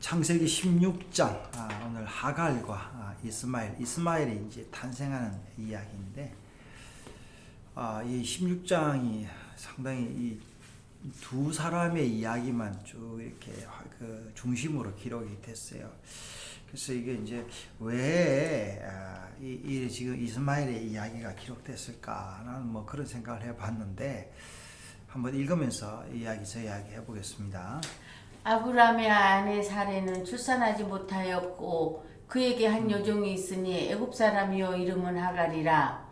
창세기 16장 아, 오늘 하갈과 아, 이스마엘 이스마엘이 이제 탄생하는 이야기인데 아, 이 16장이 상당히 이 두 사람의 이야기만 쭉 이렇게 화- 그 중심으로 기록이 됐어요. 그래서 이게 이제 왜 아, 이, 이 지금 이스마엘의 이야기가 기록됐을까? 나는 뭐 그런 생각을 해봤는데 한번 읽으면서 이야기 저 이야기 해보겠습니다. 아브라함의 아내 사례는 출산하지 못하였고 그에게 한 여종이 있으니 애굽 사람이요 이름은 하갈이라.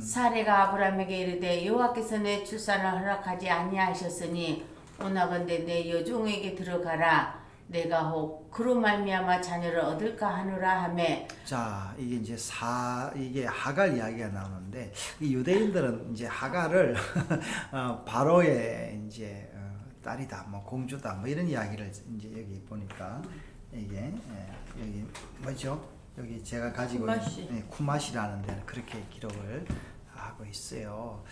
사례가 아브라함에게 이르되 여호와께서 내 출산을 허락하지 아니하셨으니 오나건대 내 여종에게 들어가라. 내가 혹 그로 말미암아 자녀를 얻을까 하노라 하매. 자, 이게 이제 사 이게 하갈 이야기가 나오는데 이 유대인들은 이제 하갈을 어, 바로의 이제 어, 딸이다, 뭐 공주다, 뭐 이런 이야기를 이제 여기 보니까 이게 예, 여기 뭐죠? 여기 제가 가지고 쿠마시. 있는 예, 쿠마시라는 데는 그렇게 기록을 하고 있어요.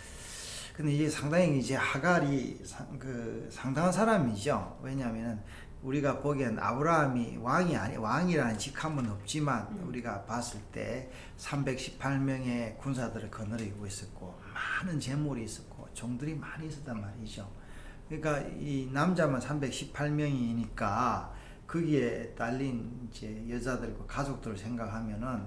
근데 이게 상당히 이제 하갈이 상, 그 상당한 사람이죠. 왜냐하면은 우리가 보기엔 아브라함이 왕이 아니 왕이라는 직함은 없지만 우리가 봤을 때 318명의 군사들을 거느리고 있었고 많은 재물이 있었고 종들이 많이 있었단 말이죠. 그러니까 이 남자만 318명이니까 거기에 딸린 이제 여자들과 가족들을 생각하면은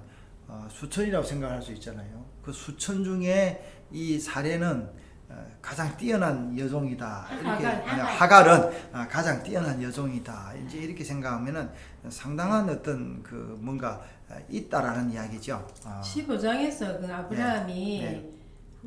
어, 수천이라고 생각할 수 있잖아요. 그 수천 중에 이 사례는 어, 가장 뛰어난 여종이다. 이렇게 하갈. 하갈은 아, 가장 뛰어난 여종이다. 이제 이렇게 생각하면은 상당한 어떤 그 뭔가 어, 있다라는 이야기죠. 아, 15장에서 그 아브라함이 네. 네.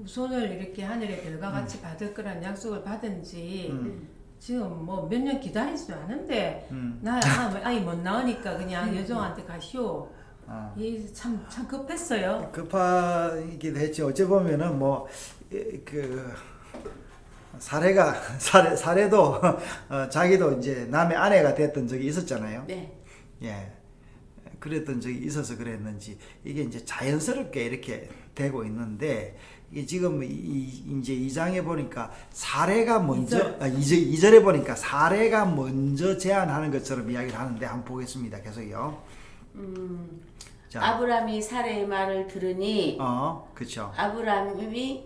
후손을 이렇게 하늘의 별과 같이 받을 거란 약속을 받은지 음. 지금 뭐 몇 년 기다리지도 않은데 음. 나 아, 아이 못 나오니까 그냥 여종한테 가시오. 아. 이참참 참 급했어요. 급하기도 했지. 어째 보면은 뭐그 사례가 사례 사례도 어, 자기도 이제 남의 아내가 됐던 적이 있었잖아요. 네 예. 그랬던 적이 있어서 그랬는지 이게 이제 자연스럽게 이렇게 되고 있는데 이게 지금 이, 이- 이제 이장에 보니까 사례가 먼저. 아, 이절 이절에 보니까 사례가 먼저 제안하는 것처럼 이야기를 하는데 한번 보겠습니다. 계속요. 음, 자. 아브라함이 사례의 말을 들으니 어, 그렇죠. 아브라함이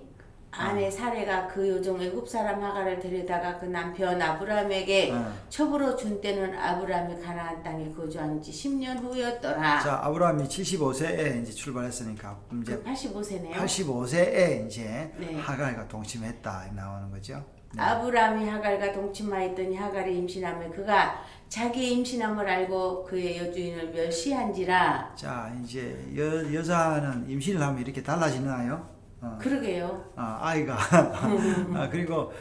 아내 사례가 그 요종 애굽 사람 하갈을 데려다가 그 남편 아브라함에게 어. 첩으로 준 때는 아브라함이 가나안 땅에 거주한 지 10년 후였더라. 자, 아브라함이 75세에 이제 출발했으니까 이제 그 85세네요. 85세에 이제 네. 하갈과 동침했다 나오는 거죠. 네. 아브라함이 하갈과 동침하였더니 하갈이 임신하며 그가 자기 임신함을 알고 그의 여주인을 멸시한지라. 자, 이제 여, 여자는 임신을 하면 이렇게 달라지나요? 어, 그러게요. 아, 아이가 아, 그리고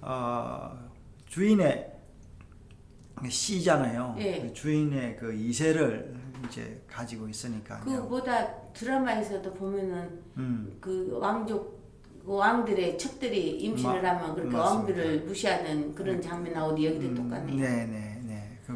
어, 주인의 씨잖아요. 예. 그 주인의 그 이세를 이제 가지고 있으니까요. 그보다 드라마에서도 보면은 음. 그 왕족 그 왕들의 첩들이 임신을 마- 하면 그렇게 맞습니다. 왕들을 무시하는 그런 장면 나오는데 여기도 똑같네요. 네, 네, 네.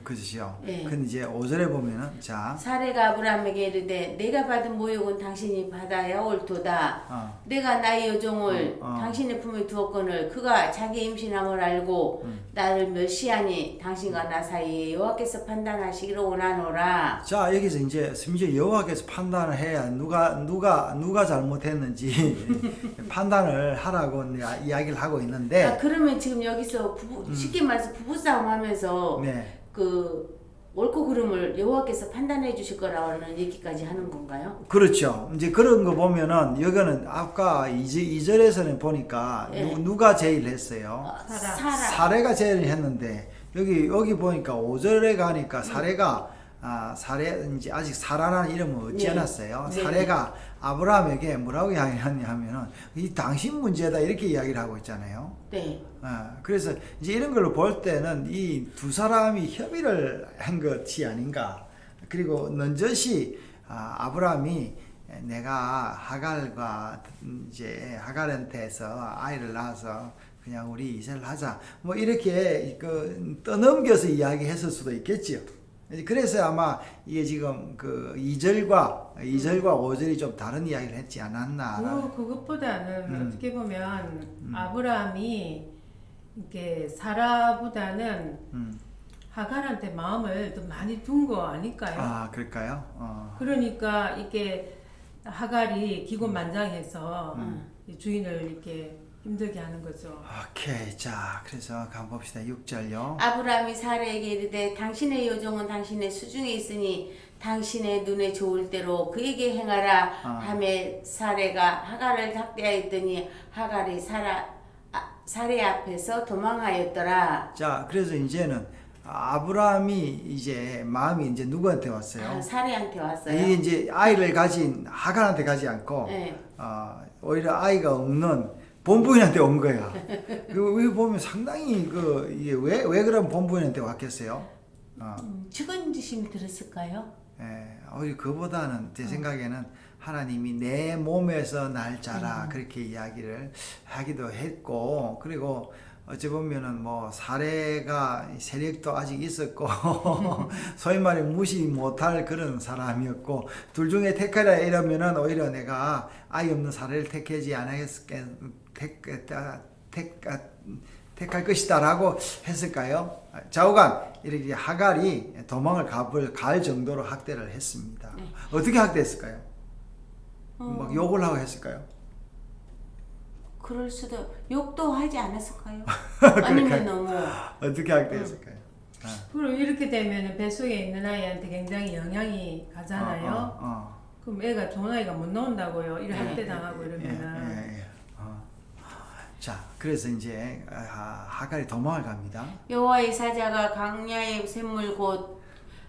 그 그것이요. 예. 근데 이제 5절에 보면은 자, 사례가 아브라함에게 이르되 내가 받은 모욕은 당신이 받아야 옳도다. 어, 내가 나의 여종을 어, 어. 당신의 품에 두었거늘 그가 자기 임신함을 알고 음. 나를 멸시하니 당신과 나 사이에 여호와께서 판단하시기를 원하노라. 자 여기서 이제 심지어 여호와께서 판단을 해야 누가 누가 누가 잘못했는지 판단을 하라고 이야- 이야기를 하고 있는데 아, 그러면 지금 여기서 부부, 쉽게 말해서 부부싸움 하면서 음. 네. 그 옳고 그름을 여호와께서 판단해 주실 거라는 얘기까지 하는 건가요? 그렇죠. 이제 그런 거 보면은 여기는 아까 이절에서는 보니까 예. 누, 누가 제일 했어요? 어, 사라. 사라. 사례가 제일 했는데 여기 여기 보니까 5절에 가니까 사례가 아, 사례 이제 아직 사라라는 이름을 얻지 네. 않았어요. 네. 사례가 아브라함에게 뭐라고 이야기하냐 하면은 이 당신 문제다 이렇게 이야기를 하고 있잖아요. 네. 아, 그래서 이제 이런 걸로 볼 때는 이 두 사람이 협의를 한 것이 아닌가. 그리고 넌저시 아, 아브라함이 내가 하갈과 이제 하갈한테서 아이를 낳아서 그냥 우리 이세를 하자. 뭐 이렇게 그 떠넘겨서 이야기했을 수도 있겠지요. 그래서 아마 이게 지금 그 2절과 2절과 5절이 좀 다른 이야기를 했지 않았나. 그 그것보다는 음. 어떻게 보면 아브라함이 이게 사라보다는 음. 하갈한테 마음을 더 많이 둔 거 아닐까요? 아 그럴까요? 어. 그러니까 이게 하갈이 기곤만장해서 음. 이 주인을 이렇게 힘들게 하는 거죠. 오케이 자 그래서 한번 봅시다 6절요. 아브라함이 사라에게 이르되 당신의 요정은 당신의 수중에 있으니 당신의 눈에 좋을 대로 그에게 행하라 아. 하매 사레가 하갈을 학대하였더니 하갈이 사라 아, 사레 앞에서 도망하였더라. 자 그래서 이제는 아브라함이 이제 마음이 이제 누구한테 아, 왔어요? 사레한테 왔어요. 이게 이제 아이를 가진 하갈한테 가지 않고 네. 어, 오히려 아이가 없는 본부인한테 온 거야. 그 보면 상당히 그 이게 왜 왜 그런 본부인한테 왔겠어요? 어, 음, 측은지심이 들었을까요? 예, 오히려 그보다는 제 생각에는 하나님이 내 몸에서 날 자라 그렇게 이야기를 하기도 했고 그리고 어찌 보면은 뭐 사례가 세력도 아직 있었고 소위 말해 무시 못할 그런 사람이었고 둘 중에 택하라 이러면은 오히려 내가 아이 없는 사례를 택하지 않았겠 택, 택, 택할 것이다라고 했을까요? 좌우간 이렇게 하갈이 도망을 가볼 갈 정도로 학대를 했습니다. 네. 어떻게 학대했을까요? 어. 막 욕을 하고 했을까요? 그럴 수도 욕도 하지 않았을까요? 아니면 너무 어떻게 학대했을까요? 아. 그리고 이렇게 되면 뱃속에 있는 아이한테 굉장히 영향이 가잖아요. 어, 어, 그럼 애가 좋은 아이가 못 나온다고요. 이를 네. 학대 당하고 어. 예, 이러면은 예, 예. 어. 자, 그래서 이제 아, 하갈이 도망을 갑니다. 여호와의 사자가 강야의 샘물 곧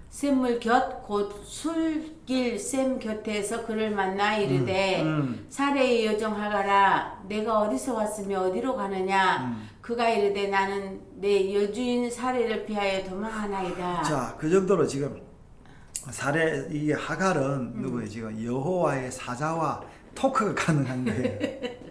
샘물 곁곧 술길 샘 곁에서 그를 만나 이르되 음. 사례의 여정 하가라 내가 어디서 왔으며 어디로 가느냐 음. 그가 이르되 나는 내 여주인 사례를 피하여 도망하나이다 자, 그 정도로 지금 사례 이 음. 하갈은 누구예요? 지금 여호와의 사자와 토크가 가능한 거예요.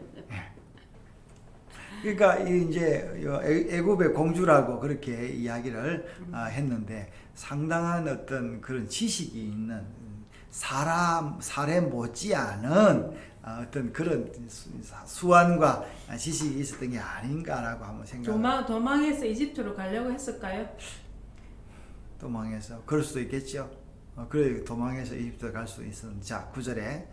예. 그러니까 이 이제 애- 애굽의 공주라고 그렇게 이야기를 아, 했는데 상당한 어떤 그런 지식이 있는 음, 사람 사례 못지않은 아, 어떤 그런 수- 수완과 지식이 있었던 게 아닌가라고 한번 생각. 도망 도망해서 이집트로 가려고 했을까요? 도망해서 그럴 수도 있겠죠. 어, 그래 도망해서 이집트 갈 수 있었는데 자 9절에 예.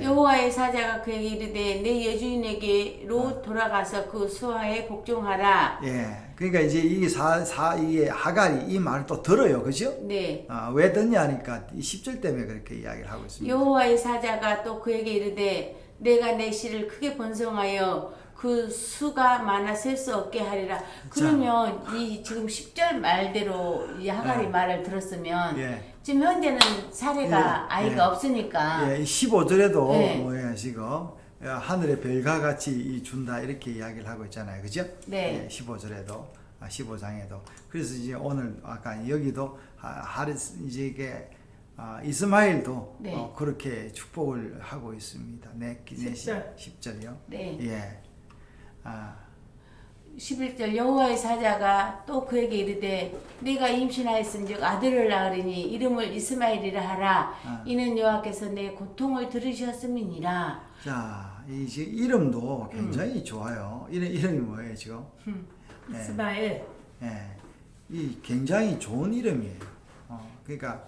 여호와의 사자가 그에게 이르되 내 여주인에게로 어. 돌아가서 그 수하에 복종하라 예. 그러니까 이제 이게 사, 사 이게 하갈이 이 말을 또 들어요. 그죠? 네 아, 왜 듣냐 하니까 이 10절 때문에 그렇게 이야기를 하고 있습니다. 여호와의 사자가 또 그에게 이르되 내가 내 씨를 크게 번성하여 그 수가 많아 셀 수 없게 하리라. 그러면 이 지금 10절 말대로 이 하갈이 네. 말을 들었으면 예. 지금 현재는 사례가 예, 아이가 예. 없으니까 예, 15절에도 네. 뭐야 지금 예, 하늘의 별과 같이 이 준다 이렇게 이야기를 하고 있잖아요. 그죠? 네. 예, 15절에도 아, 15장에도 그래서 이제 오늘 아까 여기도 하- 하리스 이제 이게 아, 이스마일도 네. 어, 그렇게 축복을 하고 있습니다. 네, 네 10절. 10절이요. 네. 예. 아, 11절 여호와의 사자가 또 그에게 이르되 네가 임신하였은즉 아들을 낳으리니 이름을 이스마엘이라 하라. 아. 이는 여호와께서 내 고통을 들으셨음이니라. 자, 이 지금 이름도 음. 굉장히 좋아요. 이름 이름이 뭐예요, 지금? 네. 이스마엘 예. 이 굉장히 좋은 이름이에요. 어, 그러니까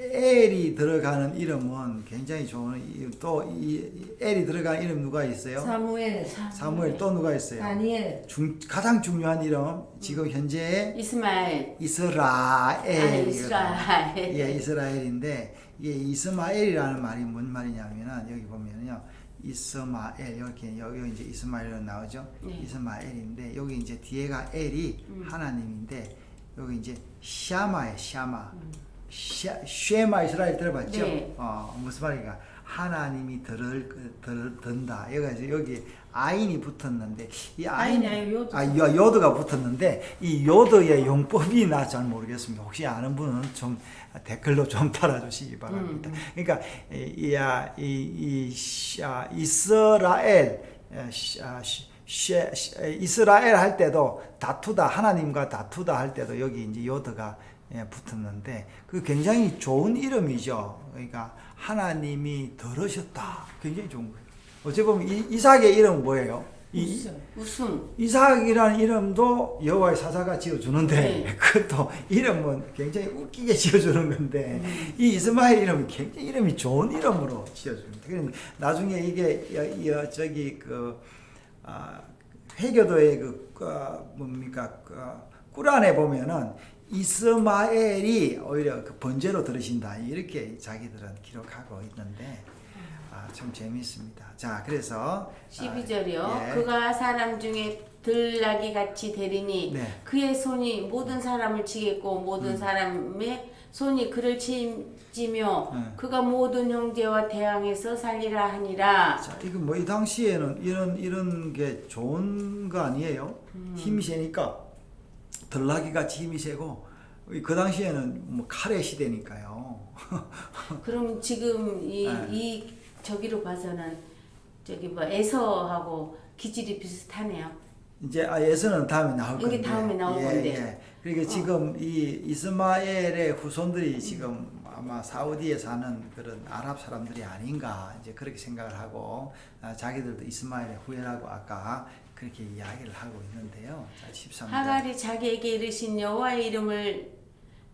엘이 들어가는 이름은 굉장히 좋은 또이 엘이 들어가는 이름 누가 있어요? 사무엘 사무엘 또 누가 있어요? 다니엘 중, 가장 중요한 이름 지금 현재 이스마엘. 이스라엘. 아, 이스라엘. 예, 이스라엘인데 이게 이스마엘이라는 말이 뭔 말이냐면은 여기 보면요. 이스마엘 이렇게 여기 이제 이스마엘로 나오죠. 네. 이스마엘인데 여기 이제 뒤에가 엘이 하나님인데 여기 이제 샤마예 샤마. 샤, 쉐마 이스라엘 들어봤죠? 네. 어, 무슨 말인가? 하나님이 들을 들 든다. 여기 여기 아인이 붙었는데 이 아인 아니고 요드. 아, 요, 요드 가 붙었는데 이 요드의 용법이 나 잘 모르겠습니다. 혹시 아는 분은 좀 댓글로 좀 달아주시기 바랍니다. 그러니까 이, 야, 이, 이, 샤, 이스라엘 시- 이스라엘 할 때도 다투다 하나님과 다투다 할 때도 여기 이제 요드가 예, 붙었는데 그 굉장히 좋은 이름이죠. 그러니까 하나님이 들으셨다. 굉장히 좋은 거예요. 어찌 보면 이, 이삭의 이름은 뭐예요? 이 웃음. 이삭이라는 이름도 여호와의 사자가 지어주는데 네. 그것도 이름은 굉장히 웃기게 지어주는 건데 이 이스마엘 이름이 굉장히 이름이 좋은 이름으로 지어줍니다. 그럼 나중에 이게 여, 여, 저기 그 아, 회교도의 그 어, 뭡니까 그, 꾸란에 보면은 이스마엘이 오히려 그 번제로 들으신다 이렇게 자기들은 기록하고 있는데 아, 참 재미있습니다. 자 그래서 12절이요. 아, 예. 그가 사람 중에 들나귀 같이 되리니 네. 음. 그의 손이 모든 사람을 치겠고 모든 사람의 손이 그를 치지며 네. 그가 모든 형제와 대항해서 살리라 하니라. 자, 이거 뭐 이 당시에는 이런 이런 게 좋은 거 아니에요? 힘이 세니까 같이 힘이 세고 그 당시에는 뭐 칼의 시대니까요. 그럼 지금 이, 네. 이 저기로 봐서는 저기 뭐 에서하고 기질이 비슷하네요. 이제 아 예서는 다음에 나올 이게 건데. 다음에 나올 예, 건데. 예. 그러니까 지금 이 이스마엘의 후손들이 지금 아마 사우디에 사는 그런 아랍 사람들이 아닌가 이제 그렇게 생각을 하고 아, 자기들도 이스마엘의 후예라고 아까 그렇게 이야기를 하고 있는데요. 자, 13절. 하갈이 자기에게 이르신 여호와의 이름을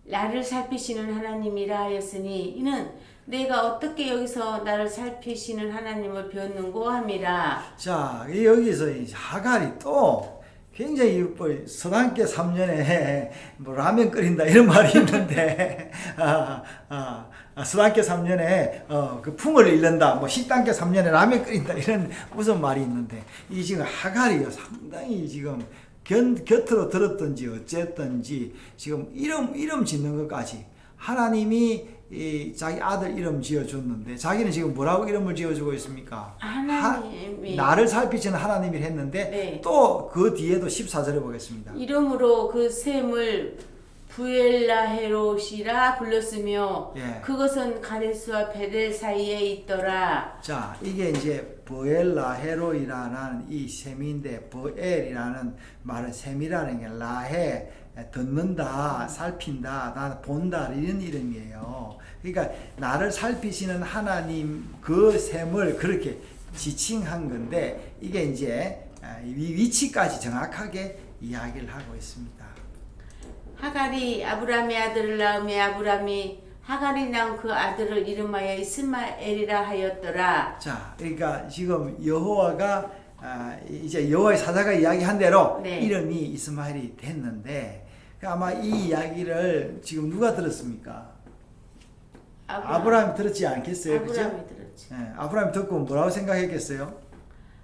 나를 살피시는 하나님이라 하였으니 이는 내가 어떻게 여기서 나를 살피시는 하나님을 배웠는고 함이라. 자, 이 여기서 이 하갈이 또 굉장히 뭐 서당계 3년에 뭐 라면 끓인다 이런 말이 있는데, 아, 아, 아, 서당계 3년에 어, 그 풍을 잃는다, 뭐 식당계 3년에 라면 끓인다 이런 무슨 말이 있는데, 이 지금 하갈이요 상당히 지금 견, 곁으로 들었든지 어쨌든지 지금 이름 이름 짓는 것까지 하나님이 이 자기 아들 이름 지어줬는데 자기는 지금 뭐라고 이름을 지어주고 있습니까? 하나님이 하, 나를 살피시는 하나님이 했는데 네. 또 그 뒤에도 14절에 보겠습니다. 이름으로 그 샘을 부엘라헤롯이라 불렀으며 예. 그것은 가데스와 베델 사이에 있더라. 자, 이게 이제 버엘라헤로이라는 이 셈인데 버엘이라는 말은 셈이라는 게 라헤 듣는다, 살핀다, 나 본다 이런 이름이에요. 그러니까 나를 살피시는 하나님 그 셈을 그렇게 지칭한 건데 이게 이제 아, 이 위치까지 정확하게 이야기를 하고 있습니다. 하갈이 아브라함의 아들을 낳음에 아브라함이 하갈이 낳은 그 아들을 이름하여 이스마엘이라 하였더라. 자, 그러니까 지금 여호와가 아, 이제 여호와의 사자가 이야기한 대로 네. 이름이 이스마엘이 됐는데 그 아마 이 이야기를 지금 누가 들었습니까? 아브라함, 이 들었지 않겠어요, 그죠? 아브라함이 들었지. 예, 아브라함 듣고 뭐라고 생각했겠어요?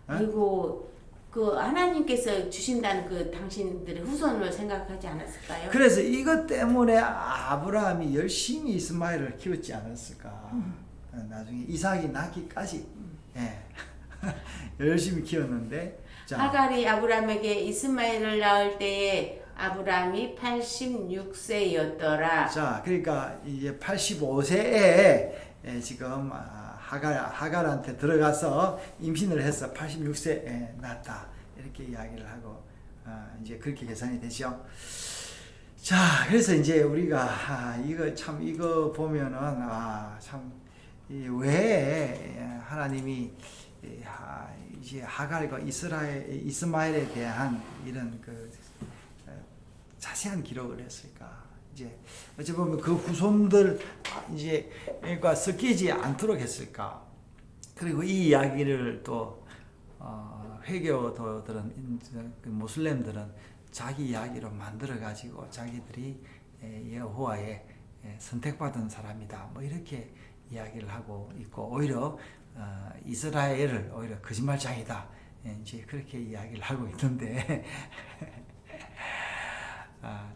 어? 그리고 그 하나님께서 주신다는 그 당신들의 후손을 생각하지 않았을까요? 그래서 이것 때문에 아브라함이 열심히 이스마엘을 키웠지 않았을까? 어, 나중에 이삭이 낳기까지 예. 열심히 키웠는데 자, 하갈이 아브라함에게 이스마엘을 낳을 때에 아브라함이 86세였더라. 자, 그러니까 이제 85세에 지금 아, 하갈 하갈한테 들어가서 임신을 해서 86세에 낳았다 이렇게 이야기를 하고 아, 이제 그렇게 계산이 되죠. 자, 그래서 이제 우리가 아, 이거 참 이거 보면은 아 참왜 하나님이 이, 아, 이제 하갈과 이스라엘 이스마엘에 대한 이런 그 어, 자세한 기록을 했을까? 이제 어찌 보면 그 후손들 이제 과 섞이지 않도록 했을까? 그리고 이 이야기를 또 어, 회교도들은 그 모슬렘들은 자기 이야기로 만들어 가지고 자기들이 에, 여호와의 에, 선택받은 사람이다. 뭐 이렇게 이야기를 하고 있고 오히려 어, 이스라엘을 오히려 거짓말장이다. 예, 이제 그렇게 이야기를 하고 있는데 아,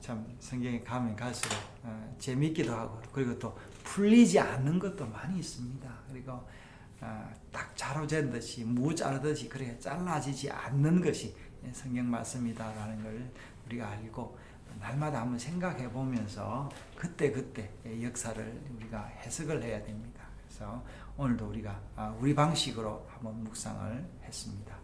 참 성경에 가면 갈수록 어, 재미있기도 하고 그리고 또 풀리지 않는 것도 많이 있습니다. 그리고 어, 딱 자로 잰 듯이 무 자르듯이 그렇게 잘라지지 않는 것이 성경 말씀이다라는 걸 우리가 알고 날마다 한번 생각해 보면서 그때 그때 역사를 우리가 해석을 해야 됩니다. 그래서 오늘도 우리가 아, 우리 방식으로 한번 묵상을 했습니다.